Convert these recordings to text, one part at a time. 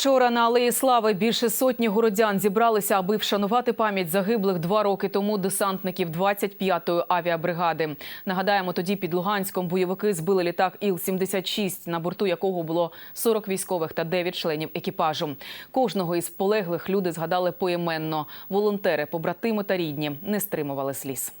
Вчора на Алеї Слави більше сотні городян зібралися, аби вшанувати пам'ять загиблих два роки тому десантників 25-ї авіабригади. Нагадаємо, тоді під Луганськом бойовики збили літак Іл-76, на борту якого було 40 військових та 9 членів екіпажу. Кожного із полеглих люди згадали поіменно. Волонтери, побратими та рідні не стримували сліз.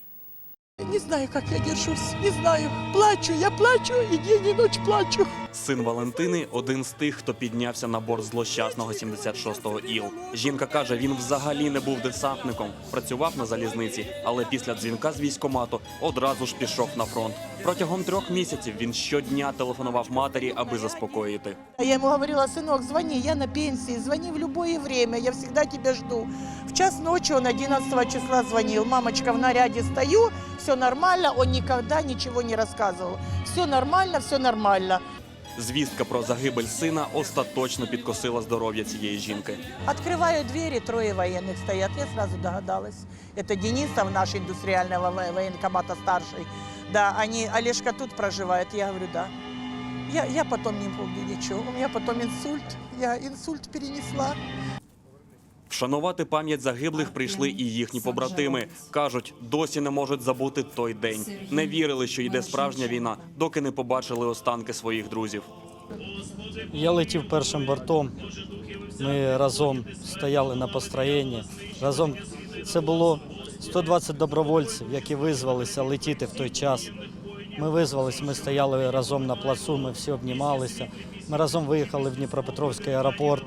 Не знаю, как я держусь, не знаю. Плачу, я плачу, и день, и ночь плачу. Син Валентини один з тих, хто піднявся на борт злощасного 76-го ІЛ. Жінка каже, він взагалі не був десантником, працював на залізниці, але після дзвінка з військомату одразу ж пішов на фронт. Протягом трьох місяців він щодня телефонував матері, аби заспокоїти. Я ему говорила, сынок, звони, я на пенсии, звони в любое время, я всегда тебя жду. В час ночи он 11 числа звонил. Мамочка, в наряде стою, все нормально, он никогда ничего не рассказывал. Все нормально, все нормально. Звістка про загибель сина остаточно підкосила здоров'я цієї жінки. Открываю двери, трое военных стоят. Я сразу догадалась. Это Денисов, наш индустриального во- военкомата старший. Да, они, Олежка тут проживает. Я говорю, да. Я, я потом не помню ничего. У меня потом инсульт. Я инсульт перенесла. Вшанувати пам'ять загиблих прийшли і їхні побратими. кажуть, досі не можуть забути той день. Не вірили, що йде справжня війна, доки не побачили останки своїх друзів. Я летів першим бортом. Ми разом стояли на построєнні. Разом це було 120 добровольців, які визвалися летіти в той час. Ми визвались, ми стояли разом на плацу, ми всі обнімалися. Ми разом виїхали в Дніпропетровський аеропорт,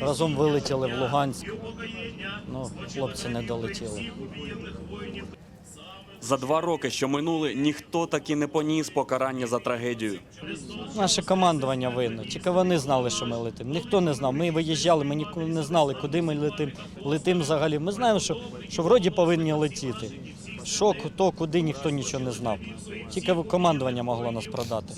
разом вилетіли в Луганськ. Ну, хлопці не долетіли. За два роки, що минули, ніхто таки не поніс покарання за трагедію. Наше командування винно. Тільки вони знали, що ми летимо. Ніхто не знав. Ми виїжджали, ми ніколи не знали, куди ми летимо. Летимо взагалі. Ми знаємо, що, що вроді повинні летіти Що, хто, куди, ніхто нічого не знав. Тільки командування могло нас продати.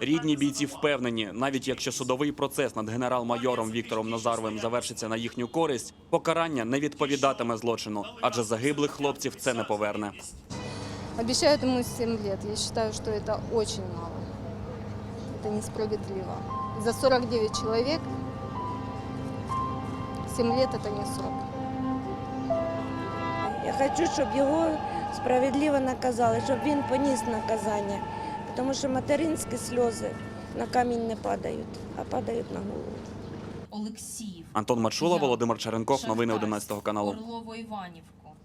Рідні бійці впевнені, навіть якщо судовий процес над генерал-майором Віктором Назаровим завершиться на їхню користь, покарання не відповідатиме злочину, адже загиблих хлопців це не поверне. Обещают ему 7 лет. Я считаю, что это очень мало. Это несправедливо. За 49 человек 7 лет это не срок. Хочу, щоб його справедливо наказали, щоб він поніс наказання. Тому що материнські сльози на камінь не падають, а падають на голову. Олексіїв. Антон Мачула, Володимир Черенков. Новини 11 каналу. Орлово Іванівку.